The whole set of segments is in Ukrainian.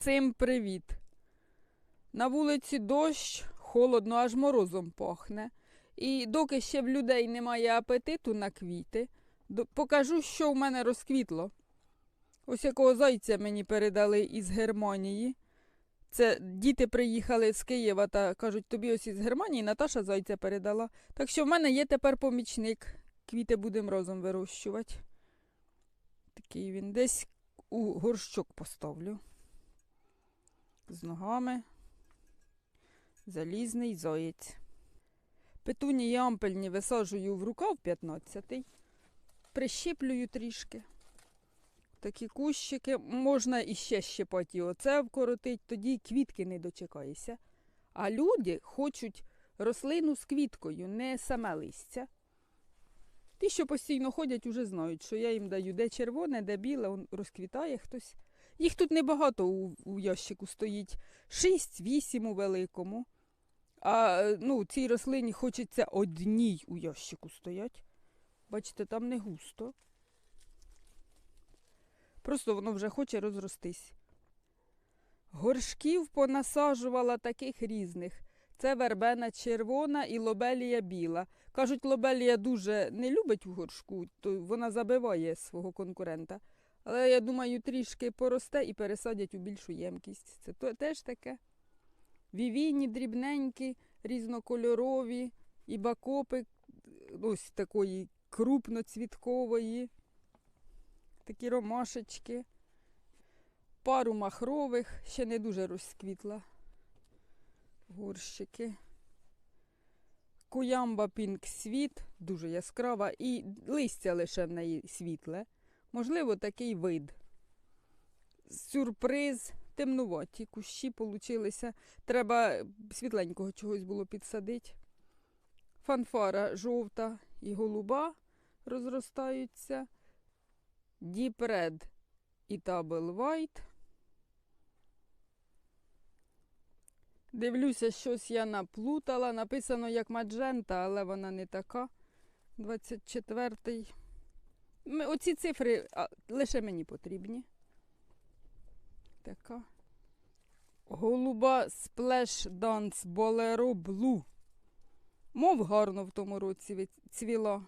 Всім привіт! На вулиці дощ, холодно, аж морозом пахне. І доки ще в людей немає апетиту на квіти, покажу, що в мене розквітло. Ось якого зайця мені передали із Германії. Це діти приїхали з Києва та кажуть, тобі ось із Германії Наташа зайця передала. Так що в мене є тепер помічник. Квіти будемо разом вирощувати. Такий він десь у горщок поставлю з ногами. Залізний зоєць. Петуні ямпельні висаджую в рукав 15-й. Прищіплюю трішки. Такі кущики можна іще щепати і оце вкоротить, тоді квітки не дочекаєшся. А люди хочуть рослину з квіткою, не саме листя. Ті, що постійно ходять, уже знають, що я їм даю де червоне, де біле, розквітає хтось. Їх тут небагато у, у ящику стоїть. 6-8 у великому. А ну, цій рослині хочеться одній у ящику стоять. Бачите, там не густо. Просто воно вже хоче розростись. Горшків понасаджувала таких різних. Це вербена червона і лобелія біла. Кажуть, лобелія дуже не любить у горшку, то вона забиває свого конкурента. Але я думаю, трішки поросте і пересадять у більшу ємкість. Це теж таке. Вівіні дрібненькі, різнокольорові, і бакопи ось такої крупноцвіткової, такі ромашечки, пару махрових, ще не дуже розквітла. Горщики. Куямба Пінк Світ, дуже яскрава, і листя лише в неї світле. Можливо, такий вид. Сюрприз. Темнуваті кущі получилися. Треба світленького чогось було підсадити. Фанфара жовта і голуба розростаються. Deep Red і Table White. Дивлюся, щось я наплутала. Написано як маджента, але вона не така. 24-й. Оці цифри лише мені потрібні. Така. Голуба Splash Dance Bolero Blue. Мов гарно в тому році цвіла.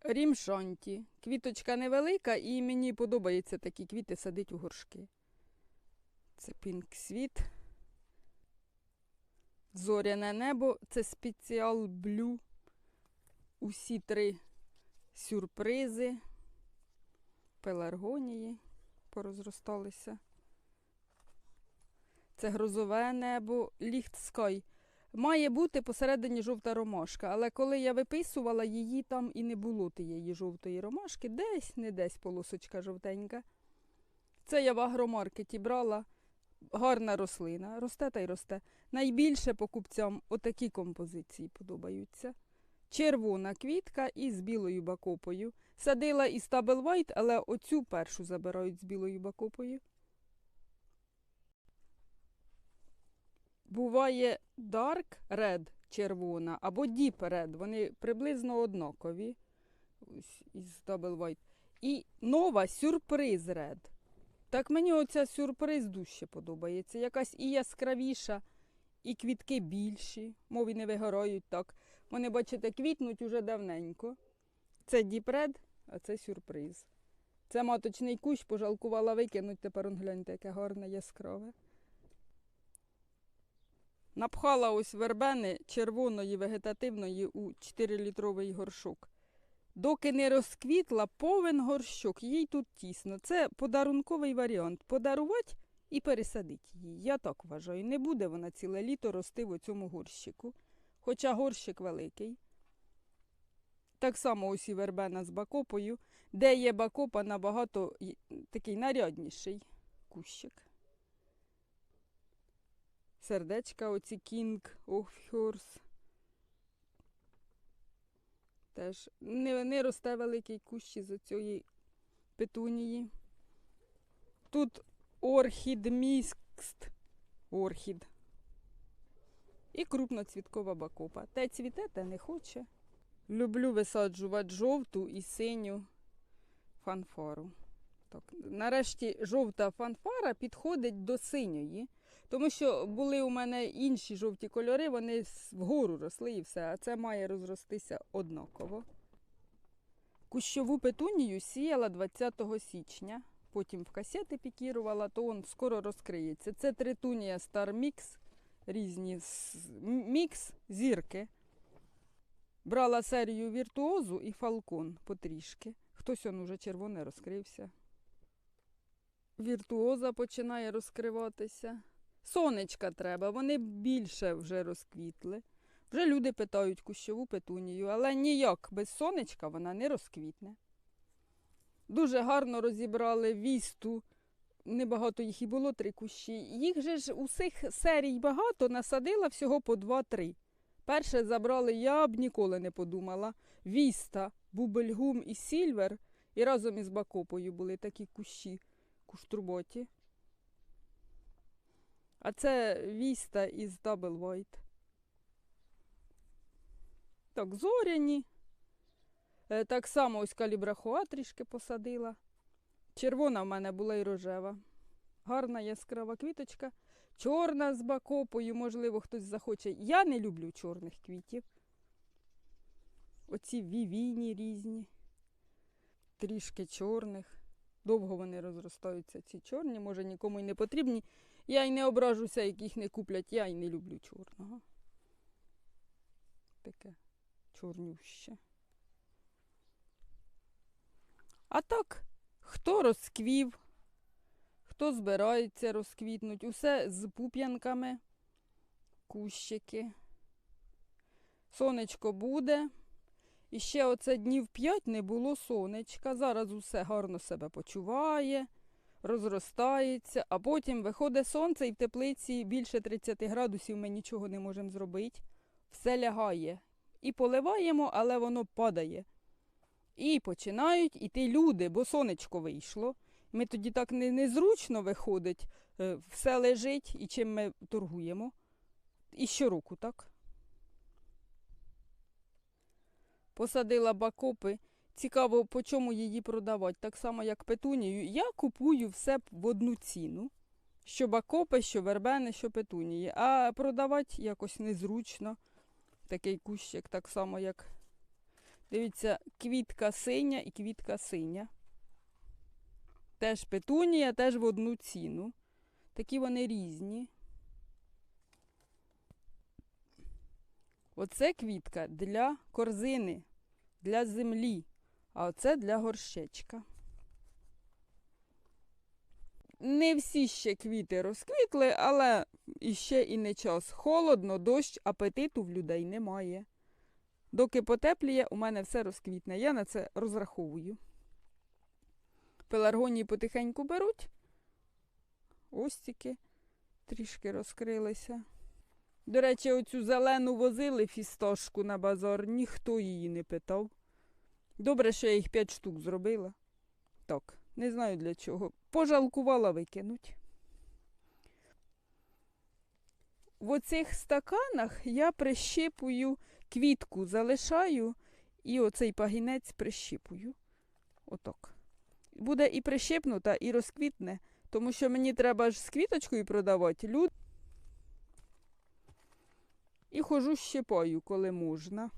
Рімшанті. Квіточка невелика і мені подобається такі квіти садити у горшки. Це пінк світ. Зоряне небо це спеціал блю. Усі три сюрпризи. Пеларгонії порозросталися. Це грозове небо, ліхт скай. Має бути посередині жовта ромашка, але коли я виписувала її, там і не було тієї жовтої ромашки, десь не десь полосочка жовтенька. Це я в агромаркеті брала. Гарна рослина, росте та й росте. Найбільше покупцям отакі композиції подобаються. Червона квітка із білою бакопою. Садила і Stable White, але оцю першу забирають з білою бакопою. Буває Dark Red червона або Deep Red. Вони приблизно однакові. Ось із Double White. І нова Surprise Red. Так мені оця сюрприз дужче подобається. Якась і яскравіша, і квітки більші, мов і не вигорають так. Вони, бачите, квітнуть уже давненько. Це діпред, а це сюрприз. Це маточний кущ, пожалкувала викинуть, тепер он гляньте, яке гарне яскраве. Напхала ось вербени червоної вегетативної у 4-літровий горшок. Доки не розквітла повен горщок, їй тут тісно. Це подарунковий варіант. Подарувати і пересадити її. Я так вважаю. Не буде вона ціле літо рости в цьому горщику. Хоча горщик великий. Так само ось і вербена з бакопою. Де є бакопа, набагато такий нарядніший кущик. Сердечка, оці King of Теж не, не росте великий кущ із оцієї петунії. Тут орхід мікст. Орхід. І крупноцвіткова бакопа. Те цвіте, те не хоче. Люблю висаджувати жовту і синю фанфару. Так. Нарешті жовта фанфара підходить до синьої, тому що були у мене інші жовті кольори, вони вгору росли і все, а це має розростися однаково. Кущову петунію сіяла 20 січня, потім в касети пікірувала, то он скоро розкриється. Це тритунія Star Mix, різні мікс зірки. Брала серію віртуозу і фалкон потрішки. Хтось он уже червоне розкрився. Віртуоза починає розкриватися. Сонечка треба, вони більше вже розквітли. Вже люди питають кущову петунію, але ніяк без сонечка вона не розквітне. Дуже гарно розібрали вісту. Небагато їх і було три кущі. Їх же ж усіх серій багато, насадила всього по два-три. Перше забрали, я б ніколи не подумала. Віста, Бубельгум і Сільвер, і разом із Бакопою були такі кущі куштурботі. А це Віста із Double White. Так, зоряні. Е, Так само ось калібрахоа трішки посадила. Червона в мене була і рожева. Гарна яскрава квіточка. Чорна з бакопою, можливо, хтось захоче. Я не люблю чорних квітів. Оці вівіні різні, трішки чорних. Довго вони розростаються, ці чорні, може нікому й не потрібні. Я й не ображуся, як їх не куплять, я й не люблю чорного. Таке чорнюще. А так, хто розквів, хто збирається розквітнуть, усе з пуп'янками, кущики. Сонечко буде. І ще оце днів п'ять не було сонечка. Зараз усе гарно себе почуває, розростається, а потім виходить сонце і в теплиці більше 30 градусів ми нічого не можемо зробити. Все лягає. І поливаємо, але воно падає. І починають іти люди, бо сонечко вийшло. Ми тоді так не, незручно виходить, е, все лежить і чим ми торгуємо. І щороку так. Посадила бакопи. Цікаво, по чому її продавати. Так само, як петунію. Я купую все в одну ціну. Що бакопи, що вербени, що петунії. А продавати якось незручно. Такий кущик, так само, як. Дивіться, квітка синя і квітка синя. Теж петунія, теж в одну ціну. Такі вони різні. Оце квітка для корзини, для землі, а оце для горщечка. Не всі ще квіти розквітли, але іще і не час. Холодно, дощ, апетиту в людей немає. Доки потепліє, у мене все розквітне. Я на це розраховую. Пеларгонії потихеньку беруть. Ось тільки трішки розкрилися. До речі, оцю зелену возили фісташку на базар, ніхто її не питав. Добре, що я їх п'ять штук зробила. Так, не знаю для чого. Пожалкувала викинуть. В оцих стаканах я прищипую квітку, залишаю і оцей пагінець прищипую. Отак. Буде і прищипнута, і розквітне, тому що мені треба ж з квіточкою продавати. Люд... І хожу щипаю, коли можна.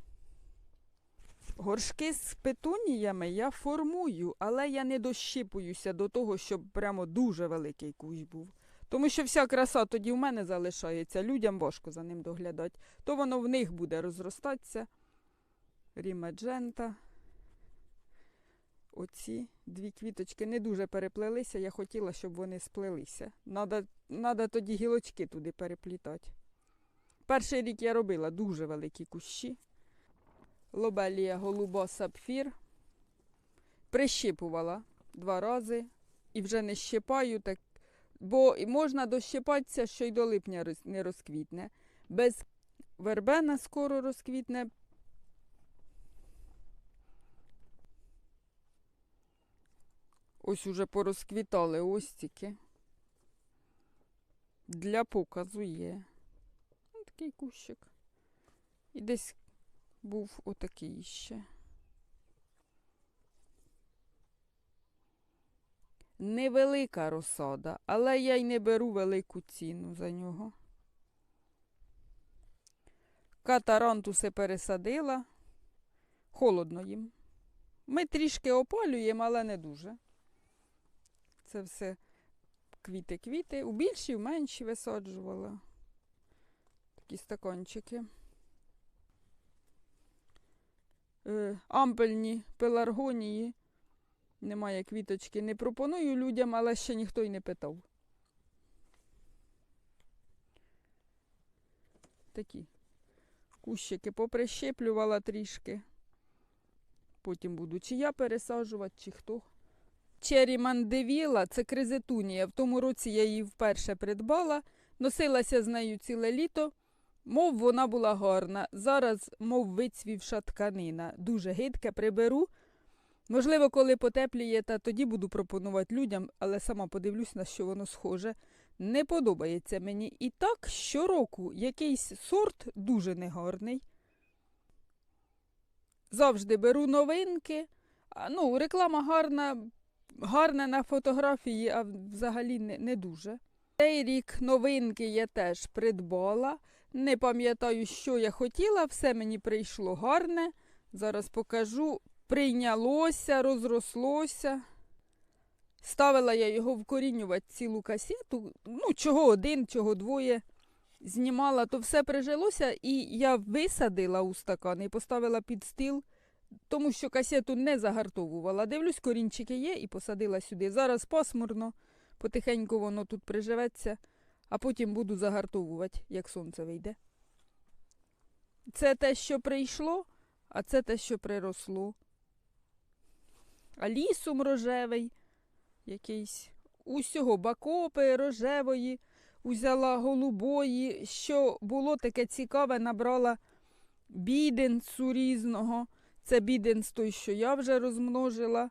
Горшки з петуніями я формую, але я не дощипуюся до того, щоб прямо дуже великий кущ був. Тому що вся краса тоді в мене залишається, людям важко за ним доглядати. То воно в них буде розростатися. Рімаджента. Оці дві квіточки не дуже переплелися, я хотіла, щоб вони сплелися. Надо, надо тоді гілочки туди переплітати. Перший рік я робила дуже великі кущі. Лобелія голуба сапфір. Прищипувала два рази і вже не щипаю, так, бо можна дощипатися, що й до липня не розквітне. Без вербена скоро розквітне. Ось уже порозквітали ось тільки. Для показу є. Ось такий кущик. І десь був отакий ще. Невелика розсада, але я й не беру велику ціну за нього. Катарантуси пересадила. Холодно їм. Ми трішки опалюємо, але не дуже. Це все квіти-квіти. У більші, в менші висаджувала. Такі стаканчики. Е, ампельні пеларгонії. Немає квіточки. Не пропоную людям, але ще ніхто й не питав. Такі кущики поприщеплювала трішки. Потім буду чи я пересаджувати, чи хто. Чері мандевіла це кризетунія. В тому році я її вперше придбала. Носилася з нею ціле літо. Мов вона була гарна. Зараз, мов вицвівша тканина. Дуже гидке приберу. Можливо, коли потепліє, та тоді буду пропонувати людям, але сама подивлюсь, на що воно схоже. Не подобається мені. І так щороку якийсь сорт дуже негарний. Завжди беру новинки. Ну, реклама гарна, гарна на фотографії, а взагалі не, не дуже. Цей рік новинки я теж придбала. Не пам'ятаю, що я хотіла, все мені прийшло гарне. Зараз покажу. Прийнялося, розрослося. Ставила я його вкорінювати цілу касету. Ну, чого один, чого двоє. Знімала, то все прижилося, і я висадила у стакан і поставила під стіл, тому що касету не загартовувала. Дивлюсь, корінчики є і посадила сюди. Зараз пасмурно, потихеньку воно тут приживеться, а потім буду загартовувати, як сонце вийде. Це те, що прийшло, а це те, що приросло. А лісом рожевий якийсь. Усього бакопи рожевої, узяла голубої. Що було таке цікаве, набрала біденцу різного. Це біденц той, що я вже розмножила.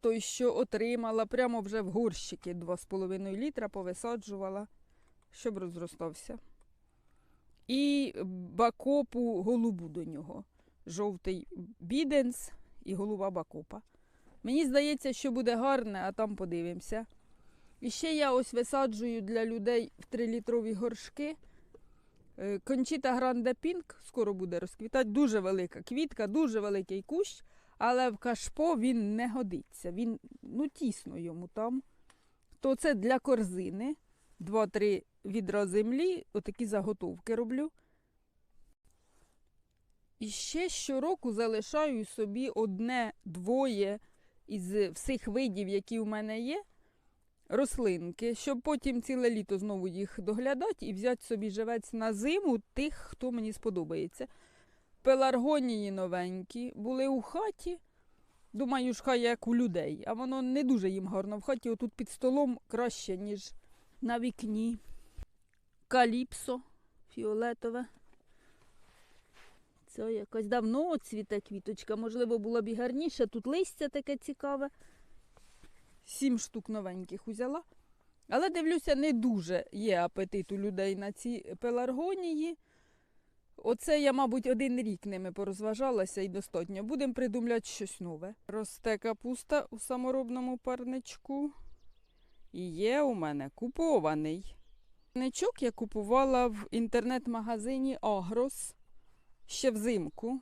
Той, що отримала, прямо вже в горщики 2,5 літра повисаджувала, щоб розростався. І бакопу голубу до нього. Жовтий біденц і голуба бакопа. Мені здається, що буде гарне, а там подивимося. І ще я ось висаджую для людей в 3-літрові горшки. Кончіта Гранде Пінк скоро буде розквітати. Дуже велика квітка, дуже великий кущ, але в кашпо він не годиться. Він ну, тісно йому там. То це для корзини. Два-три відра землі, отакі заготовки роблю. І ще щороку залишаю собі одне-двоє із всіх видів, які у мене є, рослинки, щоб потім ціле літо знову їх доглядати і взяти собі живець на зиму тих, хто мені сподобається. Пеларгонії новенькі були у хаті. Думаю, ж хай як у людей, а воно не дуже їм гарно в хаті. Отут під столом краще, ніж на вікні. Каліпсо фіолетове. Це якось давно цвіте квіточка. Можливо, було б і гарніше. Тут листя таке цікаве. Сім штук новеньких узяла. Але дивлюся, не дуже є апетит у людей на ці пеларгонії. Оце я, мабуть, один рік ними порозважалася і достатньо. Будемо придумляти щось нове. Росте капуста у саморобному парничку. І є у мене купований. Парничок я купувала в інтернет-магазині Агрос ще взимку.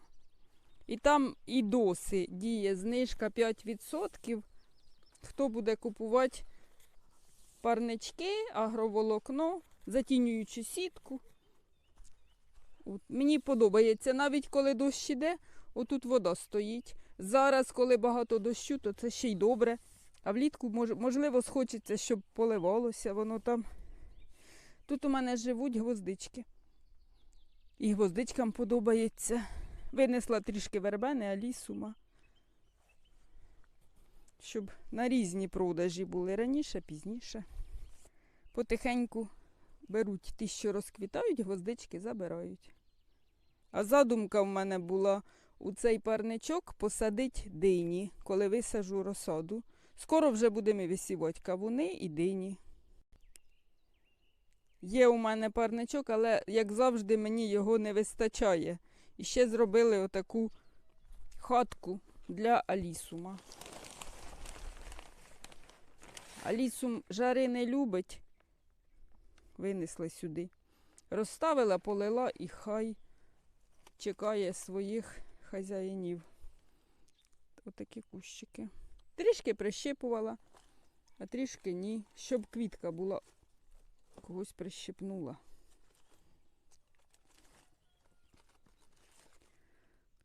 І там і досі діє знижка 5%. Хто буде купувати парнички, агроволокно, затінюючи сітку. От, мені подобається, навіть коли дощ іде, отут вода стоїть. Зараз, коли багато дощу, то це ще й добре. А влітку, мож, можливо, схочеться, щоб поливалося воно там. Тут у мене живуть гвоздички. І гвоздичкам подобається. Винесла трішки вербени, а лісума. Щоб на різні продажі були раніше, пізніше. Потихеньку беруть ті, що розквітають, гвоздички забирають. А задумка в мене була у цей парничок посадити дині, коли висажу розсаду. Скоро вже будемо висівати кавуни і дині. Є у мене парничок, але, як завжди, мені його не вистачає. І ще зробили отаку хатку для алісума. А лісом жари не любить. Винесли сюди. Розставила, полила і хай чекає своїх хазяїнів. Отакі кущики. Трішки прищипувала, а трішки ні, щоб квітка була. Когось прищипнула.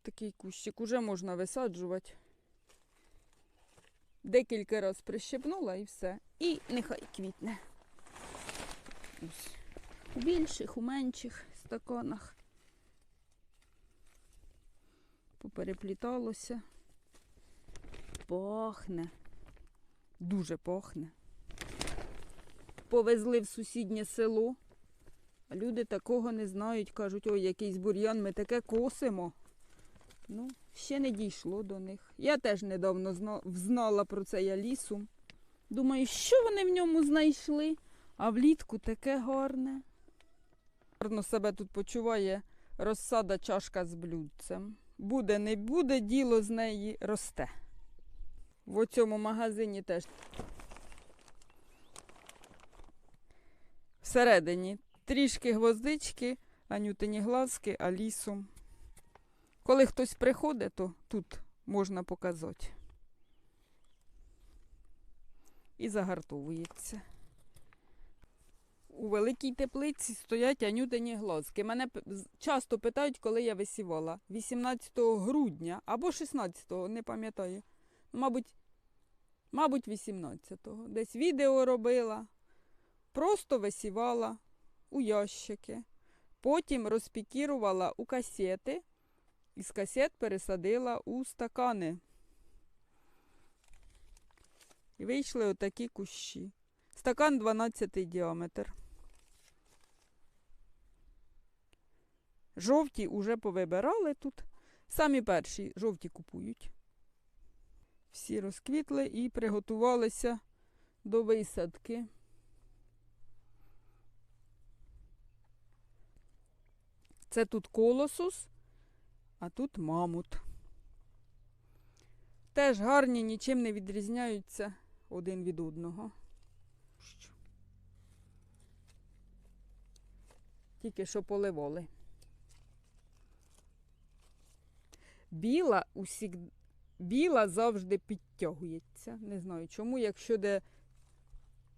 Такий кущик уже можна висаджувати. Декілька разів прищипнула і все. І нехай квітне. Ось. У більших, у менших стаканах. Поперепліталося. Пахне. Дуже пахне. Повезли в сусіднє село. Люди такого не знають. Кажуть, ой, якийсь бур'ян, ми таке косимо. Ну, ще не дійшло до них. Я теж недавно зна- взнала про це я лісом. Думаю, що вони в ньому знайшли? А влітку таке гарне. Гарно себе тут почуває розсада чашка з блюдцем. Буде, не буде, діло з неї росте. В цьому магазині теж. Всередині трішки гвоздички, анютині глазки, а лісом. Коли хтось приходить, то тут можна показати. І загартовується. У великій теплиці стоять анютині глазки. Мене часто питають, коли я висівала. 18 грудня або 16, не пам'ятаю. Мабуть, мабуть, 18-го. Десь відео робила. Просто висівала у ящики. Потім розпікірувала у касети. Із касет пересадила у стакани. І вийшли отакі кущі. Стакан 12 діаметр. Жовті уже повибирали тут. Самі перші жовті купують. Всі розквітли і приготувалися до висадки. Це тут колосус, а тут мамут. Теж гарні, нічим не відрізняються один від одного. Тільки що поливали. Біла усік... Біла завжди підтягується. Не знаю чому. Якщо де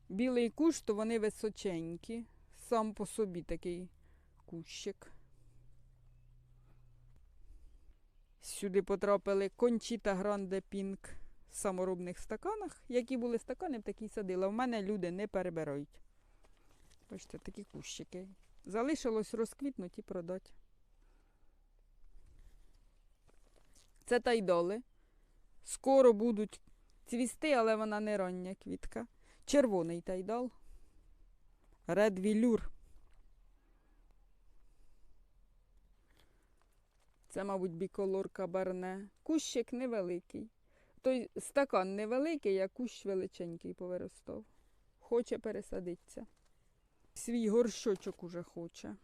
білий кущ, то вони височенькі. Сам по собі такий кущик. Сюди потрапили кончіта гранде пінк в саморобних стаканах. Які були стакани, такі садила. В мене люди не перебирають. Бачите, такі кущики. Залишилось розквітнуть і продати. Це тайдоли. Скоро будуть цвісти, але вона не рання квітка. Червоний тайдал. Ред Це, мабуть, біколор кабарне. Кущик невеликий. Той стакан невеликий, а кущ величенький повиростав. Хоче пересадитися. Свій горщочок уже хоче.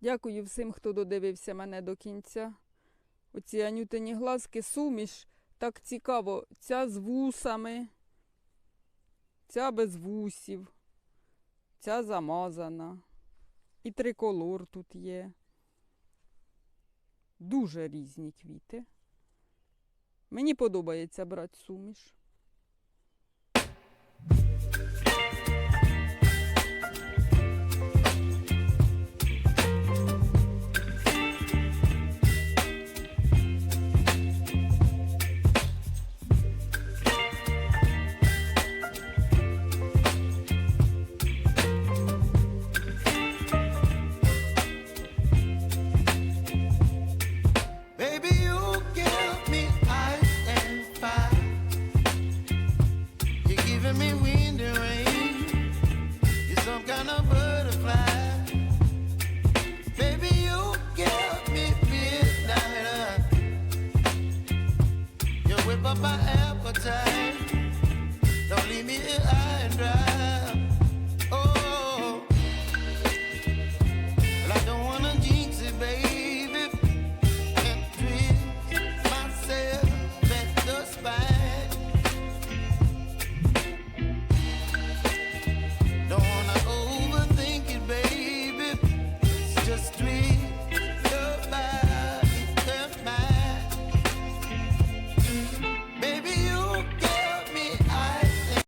Дякую всім, хто додивився мене до кінця. Оці анютині глазки, суміш. Так цікаво. Ця з вусами, ця без вусів, ця замазана. І триколор тут є. Дуже різні квіти. Мені подобається брати суміш.